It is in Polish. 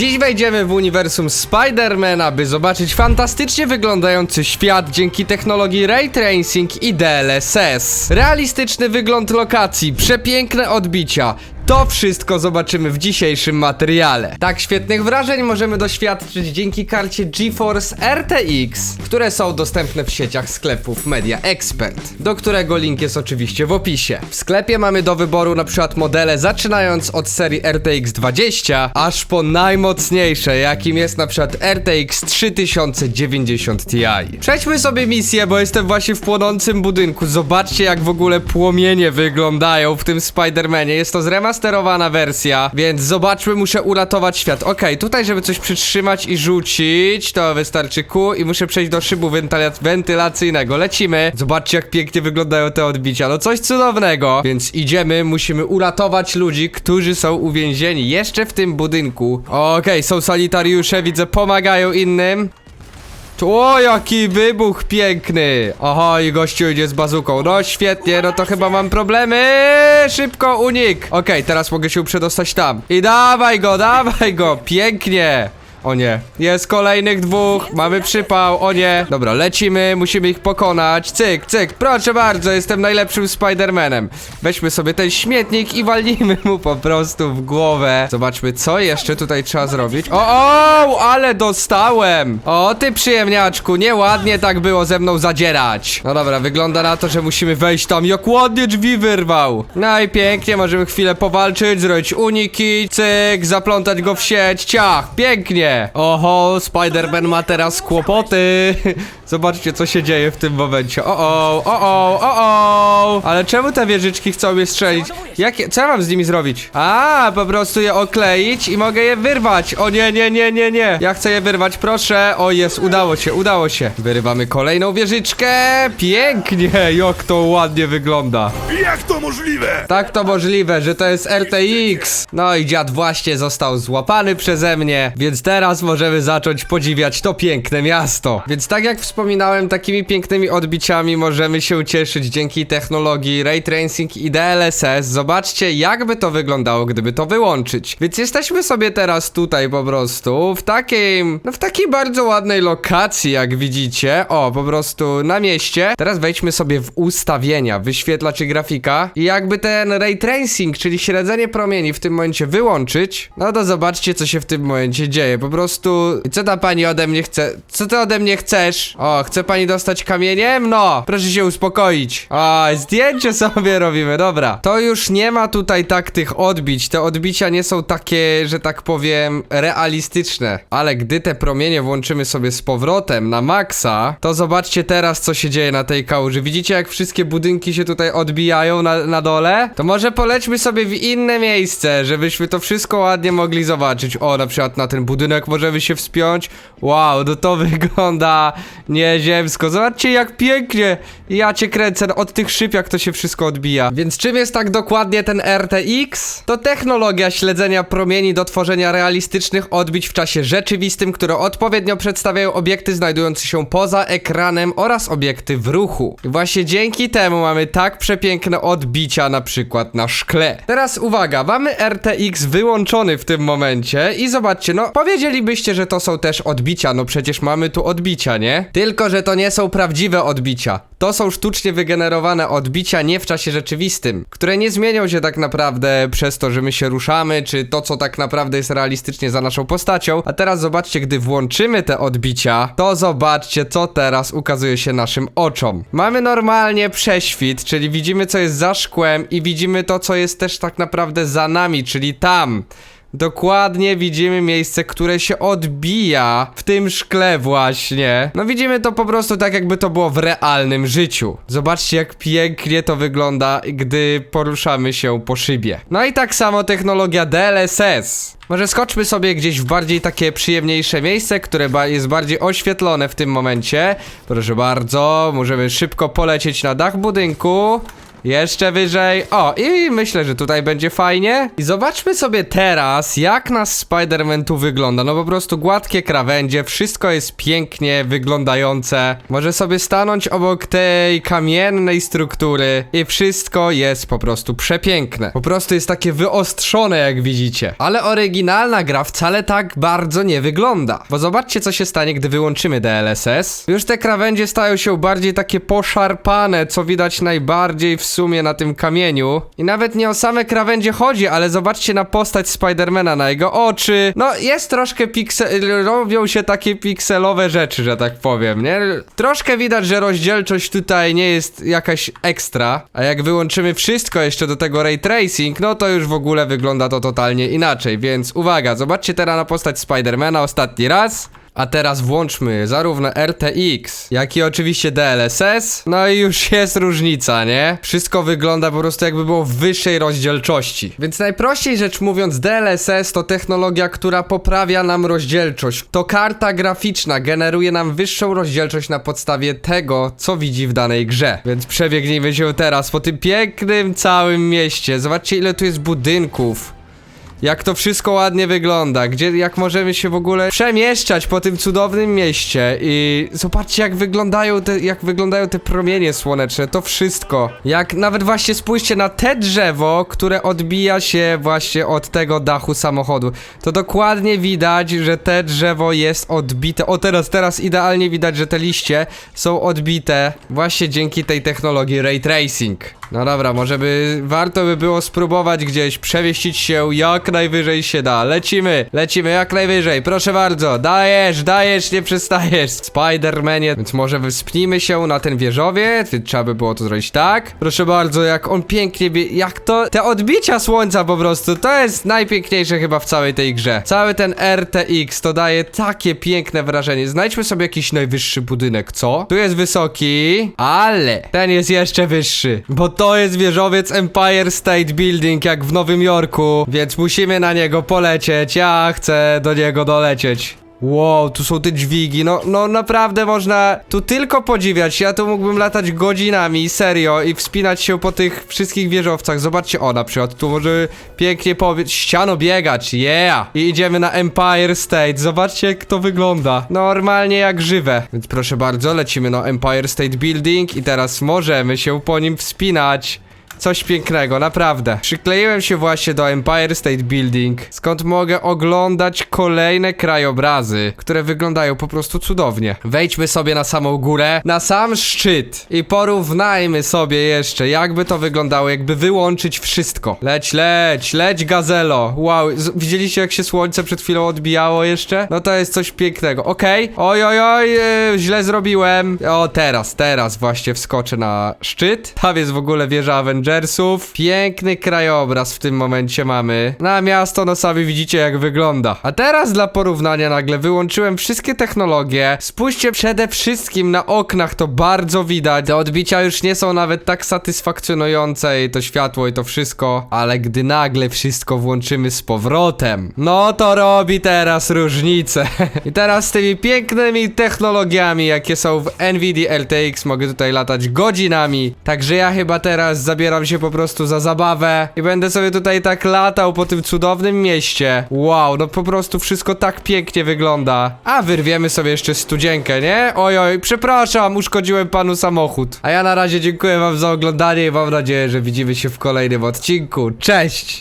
Dziś wejdziemy w uniwersum Spidermana, by zobaczyć fantastycznie wyglądający świat dzięki technologii Ray Tracing i DLSS. Realistyczny wygląd lokacji, przepiękne odbicia. To wszystko zobaczymy w dzisiejszym materiale. Tak świetnych wrażeń możemy doświadczyć dzięki karcie GeForce RTX, które są dostępne w sieciach sklepów Media Expert, do którego link jest oczywiście w opisie. W sklepie mamy do wyboru na przykład modele zaczynając od serii RTX 20, aż po najmocniejsze, jakim jest na przykład RTX 3090 Ti. Przejdźmy sobie misję, bo jestem właśnie w płonącym budynku. Zobaczcie jak w ogóle płomienie wyglądają w tym Spider-Manie. Jest to zremasterowana wersja, więc zobaczmy, muszę uratować świat. Okej, tutaj żeby coś przytrzymać i rzucić, to wystarczy Q i muszę przejść do szybu wentyla- wentylacyjnego. Lecimy. Zobaczcie jak pięknie wyglądają te odbicia. No coś cudownego. Więc idziemy, musimy uratować ludzi, którzy są uwięzieni jeszcze w tym budynku. Okej, są sanitariusze, widzę, pomagają innym. O, jaki wybuch piękny! Oho, i gościu idzie z bazuką. No świetnie, no to chyba mam problemy. Szybko, unik. Okej, teraz mogę się przedostać tam. I dawaj go, dawaj go, pięknie. O nie, jest kolejnych dwóch, mamy przypał, o nie. Dobra, lecimy, musimy ich pokonać. Cyk, cyk, proszę bardzo, jestem najlepszym Spidermanem. Weźmy sobie ten śmietnik i walnijmy mu po prostu w głowę. Zobaczmy, co jeszcze tutaj trzeba zrobić. O, o, ale dostałem! O, ty przyjemniaczku, nieładnie tak było ze mną zadzierać. No dobra, wygląda na to, że musimy wejść tam. Jak ładnie drzwi wyrwał. No i pięknie, możemy chwilę powalczyć, zrobić uniki Cyk, zaplątać go w sieć, ciach, pięknie Oho, Spider-Man ma teraz kłopoty Zobaczcie, co się dzieje w tym momencie O, o, o, o, o, o Ale czemu te wieżyczki chcą mnie strzelić? Jakie, co ja mam z nimi zrobić? A, po prostu je okleić i mogę je wyrwać O nie, nie, nie, nie, nie Ja chcę je wyrwać, proszę O, jest, udało się, udało się Wyrywamy kolejną wieżyczkę Pięknie, jak to ładnie wygląda Jak to możliwe? tak to możliwe, że to jest RTX. No i dziad właśnie został złapany przeze mnie, więc teraz możemy zacząć podziwiać to piękne miasto. Więc tak jak wspominałem, takimi pięknymi odbiciami możemy się cieszyć dzięki technologii Ray Tracing i DLSS. Zobaczcie, jakby to wyglądało, gdyby to wyłączyć. Więc jesteśmy sobie teraz tutaj po prostu w takiej, no w takiej bardzo ładnej lokacji, jak widzicie. O, po prostu na mieście. Teraz wejdźmy sobie w ustawienia, wyświetlacz i grafika i jakby ten ray tracing, czyli śledzenie promieni w tym momencie wyłączyć, no to zobaczcie co się w tym momencie dzieje. Po prostu, co ta pani ode mnie chce? Co ty ode mnie chcesz? O, chce pani dostać kamieniem? No, proszę się uspokoić. O, zdjęcie sobie robimy, dobra. To już nie ma tutaj tak tych odbić. Te odbicia nie są takie, że tak powiem, realistyczne. Ale gdy te promienie włączymy sobie z powrotem na maksa, to zobaczcie teraz, co się dzieje na tej kałuży. Widzicie, jak wszystkie budynki się tutaj odbijają na, na dole? To może polećmy sobie w inne miejsce, żebyśmy to wszystko ładnie mogli zobaczyć. O, na przykład na ten budynek możemy się wspiąć. Wow, no to wygląda nieziemsko. Zobaczcie, jak pięknie. Ja cię kręcę od tych szyb, jak to się wszystko odbija. Więc czym jest tak dokładnie ten RTX? To technologia śledzenia promieni do tworzenia realistycznych odbić w czasie rzeczywistym, które odpowiednio przedstawiają obiekty znajdujące się poza ekranem oraz obiekty w ruchu. I właśnie dzięki temu mamy tak przepiękne odbicia na przykład na szkle. Teraz uwaga, mamy RTX wyłączony w tym momencie i zobaczcie, no powiedzielibyście, że to są też odbicia, no przecież mamy tu odbicia, nie? Tylko, że to nie są prawdziwe odbicia. To są sztucznie wygenerowane odbicia nie w czasie rzeczywistym, które nie zmienią się tak naprawdę przez to, że my się ruszamy, czy to, co tak naprawdę jest realistycznie za naszą postacią. A teraz zobaczcie, gdy włączymy te odbicia, to zobaczcie, co teraz ukazuje się naszym oczom. Mamy normalnie prześwit, czyli widzimy, co jest za szkłem i widzimy to, co jest też tak naprawdę za nami, czyli tam. Dokładnie widzimy miejsce, które się odbija w tym szkle właśnie. No widzimy to po prostu tak jakby to było w realnym życiu. Zobaczcie jak pięknie to wygląda, gdy poruszamy się po szybie. No i tak samo technologia DLSS. Może skoczmy sobie gdzieś w bardziej takie przyjemniejsze miejsce, które jest bardziej oświetlone w tym momencie. Proszę bardzo, możemy szybko polecieć na dach budynku. Jeszcze wyżej. O, i myślę, że tutaj będzie fajnie. I zobaczmy sobie teraz, jak nasz Spider-Man tu wygląda. No po prostu gładkie krawędzie, wszystko jest pięknie wyglądające. Może sobie stanąć obok tej kamiennej struktury i wszystko jest po prostu przepiękne. Po prostu jest takie wyostrzone, jak widzicie. Ale oryginalna gra wcale tak bardzo nie wygląda. Bo zobaczcie, co się stanie, gdy wyłączymy DLSS. Już te krawędzie stają się bardziej takie poszarpane, co widać najbardziej w sumie na tym kamieniu. I nawet nie o same krawędzie chodzi, ale zobaczcie na postać Spidermana, na jego oczy. No, jest troszkę piksel... robią się takie pikselowe rzeczy, że tak powiem, nie? Troszkę widać, że rozdzielczość tutaj nie jest jakaś ekstra, a jak wyłączymy wszystko jeszcze do tego ray tracing, no to już w ogóle wygląda to totalnie inaczej, więc uwaga, zobaczcie teraz na postać Spidermana ostatni raz. A teraz włączmy zarówno RTX, jak i oczywiście DLSS. No i już jest różnica, nie? Wszystko wygląda po prostu jakby było w wyższej rozdzielczości. Więc najprościej rzecz mówiąc, DLSS to technologia, która poprawia nam rozdzielczość. To karta graficzna generuje nam wyższą rozdzielczość na podstawie tego, co widzi w danej grze. Więc przebiegnijmy się teraz po tym pięknym całym mieście. Zobaczcie ile tu jest budynków. Jak to wszystko ładnie wygląda, gdzie, jak możemy się w ogóle przemieszczać po tym cudownym mieście i zobaczcie jak wyglądają te, jak wyglądają te promienie słoneczne, to wszystko. Jak nawet właśnie spójrzcie na te drzewo, które odbija się właśnie od tego dachu samochodu. To dokładnie widać, że te drzewo jest odbite. O teraz, teraz idealnie widać, że te liście są odbite właśnie dzięki tej technologii Ray Tracing. No dobra, może by warto by było spróbować gdzieś przemieścić się jak najwyżej się da. Lecimy, lecimy jak najwyżej, proszę bardzo. Dajesz, dajesz, nie przestajesz. Spidermanie, więc może wyspnijmy się na ten wieżowiec, więc trzeba by było to zrobić tak. Proszę bardzo, jak on pięknie, jak to, te odbicia słońca po prostu, to jest najpiękniejsze chyba w całej tej grze. Cały ten RTX to daje takie piękne wrażenie. Znajdźmy sobie jakiś najwyższy budynek, co? Tu jest wysoki, ale ten jest jeszcze wyższy, bo to jest wieżowiec Empire State Building, jak w Nowym Jorku, więc musimy na niego polecieć. Ja chcę do niego dolecieć. Wow, tu są te dźwigi, no, no naprawdę można tu tylko podziwiać, ja tu mógłbym latać godzinami, serio, i wspinać się po tych wszystkich wieżowcach, zobaczcie, o na przykład, tu może pięknie powiedz, ściano biegać, yeah! I idziemy na Empire State, zobaczcie jak to wygląda, normalnie jak żywe. Więc proszę bardzo, lecimy na Empire State Building i teraz możemy się po nim wspinać. Coś pięknego, naprawdę. Przykleiłem się właśnie do Empire State Building, skąd mogę oglądać kolejne krajobrazy, które wyglądają po prostu cudownie. Wejdźmy sobie na samą górę, na sam szczyt i porównajmy sobie jeszcze, jakby to wyglądało, jakby wyłączyć wszystko. Leć, leć, leć gazelo. Wow, widzieliście jak się słońce przed chwilą odbijało jeszcze? No to jest coś pięknego. Okej, oj, oj, oj, yy, źle zrobiłem. O, teraz, teraz właśnie wskoczę na szczyt. Tam jest w ogóle wieża Avengersów. Piękny krajobraz w tym momencie mamy. Na miasto, no sami widzicie jak wygląda. A teraz dla porównania nagle wyłączyłem wszystkie technologie. Spójrzcie przede wszystkim na oknach, to bardzo widać. Te odbicia już nie są nawet tak satysfakcjonujące i to światło i to wszystko. Ale gdy nagle wszystko włączymy z powrotem, no to robi teraz różnicę. I teraz z tymi pięknymi technologiami, jakie są w NVIDIA RTX, mogę tutaj latać godzinami. Także ja chyba teraz zabieram się po prostu za zabawę i będę sobie tutaj tak latał po tym cudownym mieście. Wow, no po prostu wszystko tak pięknie wygląda. A wyrwiemy sobie jeszcze studzienkę, nie? Oj, oj, przepraszam, uszkodziłem panu samochód. A ja na razie dziękuję wam za oglądanie i mam nadzieję, że widzimy się w kolejnym odcinku. Cześć!